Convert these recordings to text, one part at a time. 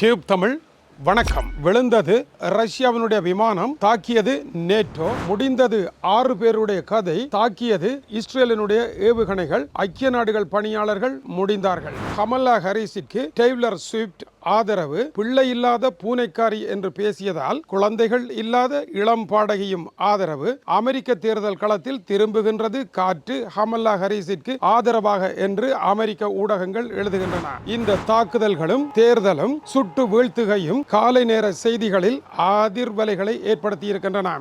Tube Tamil வணக்கம். விழுந்தது ரஷ்யாவினுடைய விமானம் தாக்கியது நேட்டோ. முடிந்தது ஆறு பேருடைய கதை தாக்கியது இஸ்ரேலினுடைய ஏவுகணைகள் ஐக்கிய நாடுகள் பணியாளர்கள் முடிந்தார்கள். கமலா ஹரிசிற்கு டெய்லர் ஸ்விஃப்ட் ஆதரவு பிள்ளை இல்லாத பூனைக்காரி என்று பேசியதால் குழந்தைகள் இல்லாத இளம் பாடகியும் ஆதரவு அமெரிக்க தேர்தல் களத்தில் திரும்புகின்றது காற்று ஹமல்லா ஹரீஸிற்கு ஆதரவாக என்று அமெரிக்க ஊடகங்கள் எழுதுகின்றன. இந்த தாக்குதல்களும் தேர்தலும் சுட்டு வீழ்த்துகையும் காலை நேர செய்திகளில் அதிர்வலைகளை ஏற்படுத்தியிருக்கின்றன.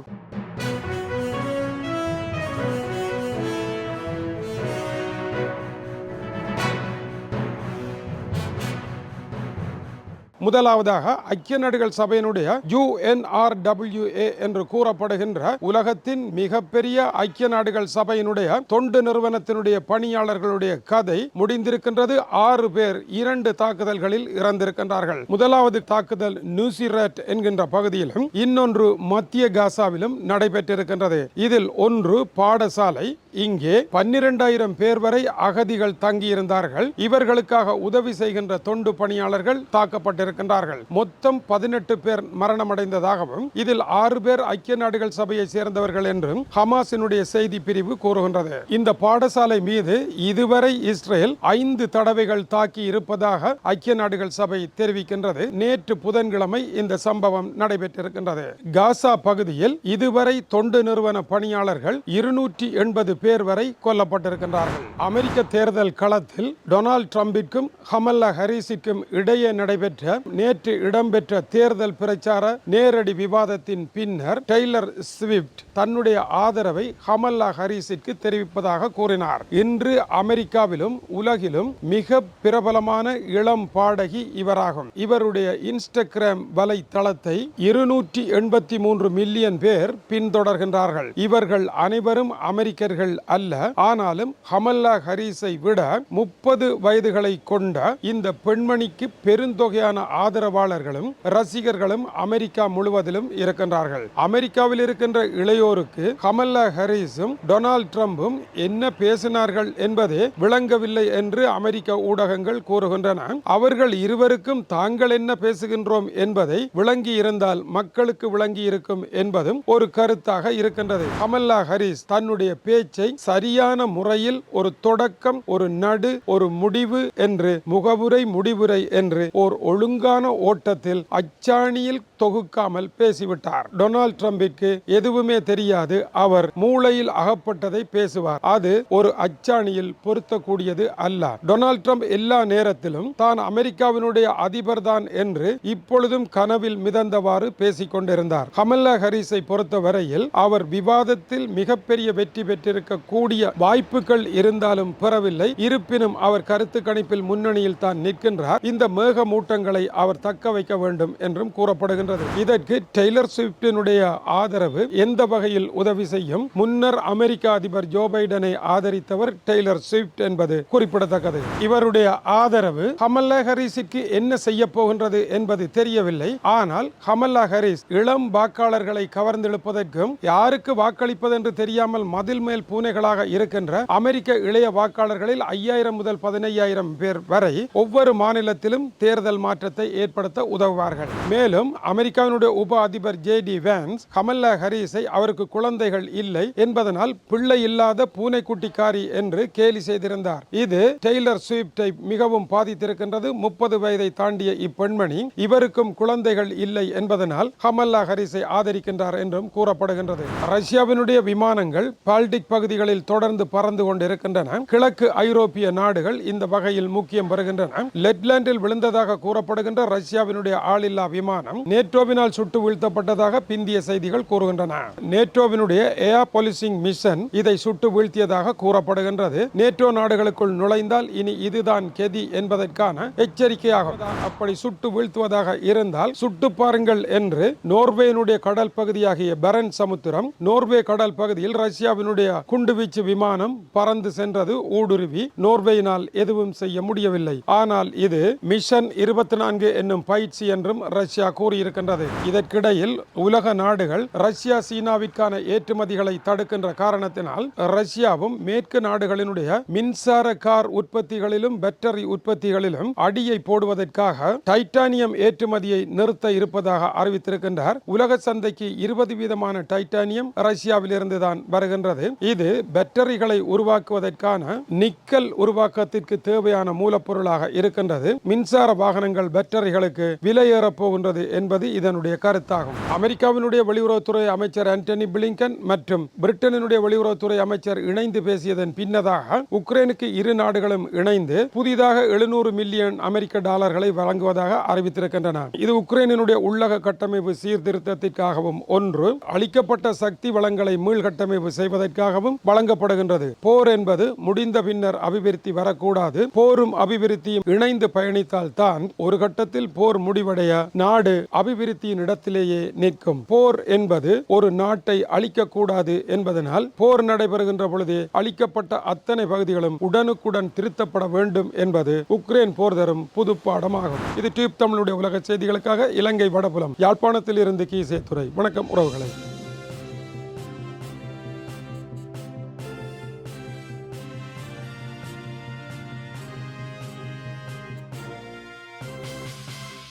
முதலாவதாக ஐக்கிய நாடுகள் சபையினுடைய யுஎன்ஆர்டபிள்யூஏ என்று கூறப்படுகின்ற உலகத்தின் மிகப்பெரிய ஐக்கிய நாடுகள் சபையினுடைய தொண்டு நிறுவனத்தினுடைய பணியாளர்களுடைய கதை முடிந்திருக்கின்றது. ஆறு பேர் இரண்டு தாக்குதல்களில் இறந்திருக்கின்றார்கள். முதலாவது தாக்குதல் நியூசிரட் என்கின்ற பகுதியிலும் இன்னொன்று மத்திய காசாவிலும் நடைபெற்றிருக்கின்றது. இதில் ஒன்று பாடசாலை இங்கே பன்னிரண்டாயிரம் பேர் வரை அகதிகள் தங்கியிருந்தார்கள். இவர்களுக்காக உதவி செய்கின்ற தொண்டு பணியாளர்கள் தாக்கப்பட்டிருக்கின்றார்கள். மொத்தம் பதினெட்டு பேர் மரணமடைந்ததாகவும் இதில் ஆறு பேர் ஐக்கிய நாடுகள் சபையை சேர்ந்தவர்கள் என்றும் ஹமாஸினுடைய செய்தி பிரிவு கூறுகின்றது. இந்த பாடசாலை மீது இதுவரை இஸ்ரேல் ஐந்து தடவைகள் தாக்கி இருப்பதாக ஐக்கிய நாடுகள் சபை தெரிவிக்கின்றது. நேற்று புதன்கிழமை இந்த சம்பவம் நடைபெற்றிருக்கின்றது. காசா பகுதியில் இதுவரை தொண்டு நிறுவன பணியாளர்கள் இருநூற்றி எண்பது பேர் வரை கொல்லப்பட்டிருக்கின்றார்கள். அமெரிக்க தேர்தல் களத்தில் டொனால்ட் ட்ரம்பிற்கும் ஹமல்லா ஹரிஸிற்கும் இடையே நடைபெற்ற நேற்று இடம்பெற்ற தேர்தல் பிரச்சார நேரடி விவாதத்தின் பின்னர் டெய்லர் ஸ்விஃப்ட் தன்னுடைய ஆதரவை ஹமல்லா ஹரிஸிற்கு தெரிவிப்பதாக கூறினார். இன்று அமெரிக்காவிலும் உலகிலும் மிக பிரபலமான இளம் பாடகி இவராகும். இவருடைய இன்ஸ்டாகிராம் வலைத்தளத்தை இருநூற்றி எண்பத்தி மூன்று மில்லியன் பேர் பின்தொடர்கின்றார்கள். இவர்கள் அனைவரும் அமெரிக்கர்கள். அல்ல. ஆனாலும் ஹமல்லா ஹரீஸை விட முப்பது வயதுகளை கொண்ட இந்த பெண்மணிக்கு பெருந்தொகையான ஆதரவாளர்களும் ரசிகர்களும் அமெரிக்கா முழுவதிலும் இருக்கின்றார்கள். அமெரிக்காவில் இருக்கின்ற இளையோருக்கு கமல்லா ஹரீஸும் டொனால்ட் ட்ரம்பும் என்ன பேசினார்கள் என்பதே விளங்கவில்லை என்று அமெரிக்க ஊடகங்கள் கூறுகின்றன. அவர்கள் இருவருக்கும் தாங்கள் என்ன பேசுகின்றோம் என்பதை விளங்கி இருந்தால் மக்களுக்கு விளங்கி இருக்கும் என்பதும் ஒரு கருத்தாக இருக்கின்றது. கமல்லா ஹரிஸ் தன்னுடைய பேச்சை சரியான முறையில் ஒரு தொடக்கம் ஒரு நடு ஒரு முடிவு என்று முகவுரை முடிவுரை என்று ஓர் ஒழுங்கான ஓட்டத்தில் அச்சாணியில் தொகுக்காமல் பேசிவிட்டார். டொனால்ட் ட்ரம்பிற்கு எதுவுமே தெரியாது. அவர் மூளையில் அகப்பட்டதை பேசுவார். அது ஒரு அச்சாணியில் பொருத்தக்கூடியது அல்ல. டொனால்ட் ட்ரம்ப் எல்லா நேரத்திலும் தான் அமெரிக்காவினுடைய அதிபர் தான் என்று இப்பொழுதும் கனவில் மிதந்தவாறு பேசிக் கொண்டிருந்தார் கமல்லா ஹரிஸை பொறுத்தவரையில் அவர் விவாதத்தில் மிகப்பெரிய வெற்றி பெற்றிருக்க கூடிய வாய்ப்புகள் இருந்தாலும் பெறவில்லை. இருப்பினும் அவர் கருத்து கணிப்பில் முன்னணியில் தான் நிற்கின்றார். இந்த மேகமூட்டங்களை அவர் தக்க வைக்க வேண்டும் என்றும் கூறப்படுகின்றது. இதற்கு டெய்லர் ஸ்விப்டினுடைய ஆதரவு எந்த வகையில் உதவி செய்யும்? முன்னர் அமெரிக்க அதிபர் ஜோ பைடனை ஆதரித்தவர் டெய்லர் ஸ்விப்ட் என்பது குறிப்பிடத்தக்கது. இவருடைய ஆதரவு கமல்லா ஹரிஸுக்கு என்ன செய்ய போகின்றது என்பது தெரியவில்லை. ஆனால் கமல்லா ஹரிஸ் இளம் வாக்காளர்களை கவர்ந்தெழுப்பதற்கும் யாருக்கு வாக்களிப்பது என்று தெரியாமல் மதில் மேல் பூனைகளாக இருக்கின்ற அமெரிக்க இளைய வாக்காளர்களில் ஐயாயிரம் முதல் பதினையாயிரம் பேர் வரை ஒவ்வொரு மாநிலத்திலும் தேர்தல் மாற்றத்தை ஏற்படுத்த உதவுவார்கள். மேலும் அமெரிக்காவினுடைய உப அதிபர் ஜே டி வேன்ஸ் கமல்லா ஹரிஸை அவருக்கு குழந்தைகள் இல்லை என்பதனால் பிள்ளை இல்லாத பூனைக்குட்டிக்காரி என்று கேலி செய்திருந்தார். இது டெய்லர் ஸ்விப்டை மிகவும் பாதித்திருக்கின்றது. முப்பது வயதை தாண்டிய இப்பெண்மணி இவருக்கும் குழந்தைகள் இல்லை என்பதனால் கமல்லா ஹரிஸை ஆதரிக்கின்றார் என்றும் கூறப்படுகின்றது. ரஷ்யாவினுடைய விமானங்கள் பால்டிக் பகுதி பகுதிகளில் தொடர்ந்து பறந்து கொண்டிருக்கின்றன. கிழக்கு ஐரோப்பிய நாடுகள் இந்த வகையில் முக்கியம் பெறுகின்றன. லெட்லாண்டில் விழுந்ததாக கூறப்படுகின்ற ரஷ்யாவினுடைய ஆளில்லா விமானம் நேட்டோவினால் சுட்டு வீழ்த்தப்பட்டதாக பிந்திய செய்திகள் கூறுகின்றன. நேட்டோவினுடைய ஏர் போலீசிங் மிஷன் இதை சுட்டு வீழ்த்தியதாக கூறப்படுகின்றது. நேட்டோ நாடுகளுக்குள் நுழைந்தால் இனி இதுதான் கெதி என்பதற்கான எச்சரிக்கையாகும். அப்படி சுட்டு வீழ்த்துவதாக இருந்தால் சுட்டு பாருங்கள் என்று நோர்வேயினுடைய கடல் பகுதியாகிய பெரன் சமுத்திரம் நோர்வே கடல் பகுதியில் ரஷ்யாவினுடைய குண்டுவீச்சு விமானம் பறந்து சென்றது ஊடுருவி நோர்வேயினால் எதுவும் செய்ய முடியவில்லை. ஆனால் இது மிஷன் இருபத்தி நான்கு என்னும் பயிற்சி என்றும் ரஷ்யா கூறியிருக்கின்றது. இதற்கிடையில் உலக நாடுகள் ரஷ்யா சீனாவிற்கான ஏற்றுமதிகளை தடுக்கின்ற காரணத்தினால் ரஷ்யாவும் மேற்கு நாடுகளினுடைய மின்சார கார் உற்பத்திகளிலும் பேட்டரி உற்பத்திகளிலும் அடியை போடுவதற்காக டைட்டானியம் ஏற்றுமதியை நிறுத்த இருப்பதாக அறிவித்திருக்கின்றார். உலக சந்தைக்கு இருபது வீதமான டைட்டானியம் ரஷ்யாவிலிருந்து தான் வருகின்றது. இது பேட்டரிகளை உருவாக்குவதற்கான நிக்கல் உருவாக்கத்திற்கு தேவையான மூலப்பொருளாக இருக்கின்றது. மின்சார வாகனங்கள் பேட்டரிகளுக்கு விலை ஏறப் போகின்றது என்பது இதனுடைய கருத்தாகும். அமெரிக்காவினுடைய வெளியுறவுத்துறை அமைச்சர் ஆண்டனி பிளிங்கன் மற்றும் பிரிட்டனினுடைய வெளியுறவுத்துறை அமைச்சர் இணைந்து பேசியதன் பின்னதாக உக்ரைனுக்கு இரு நாடுகளும் இணைந்து புதிதாக எழுநூறு மில்லியன் அமெரிக்க டாலர்களை வழங்குவதாக அறிவித்திருக்கின்றன. இது உக்ரைனினுடைய உள்ளக கட்டமைப்பு சீர்திருத்தத்திற்காகவும் ஒன்று அளிக்கப்பட்ட சக்தி வளங்களை மீள்கட்டமைப்பு செய்வதற்காகவும் வழங்கப்படுகின்றது. போர் என்பது முடிந்த பின்னர் அபிவிருத்தி வரக்கூடாது. போரும் அபிவிருத்தியும் இணைந்து பயணித்தால் தான் ஒரு கட்டத்தில் போர் முடிவடைய நாடு அபிவிருத்தியின் இடத்திலேயே நிற்கும். போர் என்பது ஒரு நாட்டை அழிக்கக்கூடாது என்பதனால் போர் நடைபெறுகின்ற பொழுது அழிக்கப்பட்ட அத்தனை பகுதிகளும் உடனுக்குடன் திருத்தப்பட வேண்டும் என்பது உக்ரைன் போர் தரும் புது பாடமாகும் இது டியூப் தமிழுடைய உலக செய்திகளுக்காக இலங்கை வடபுலம் யாழ்ப்பாணத்தில் இருந்து கீசே துறை வணக்கம் உறவுகளை.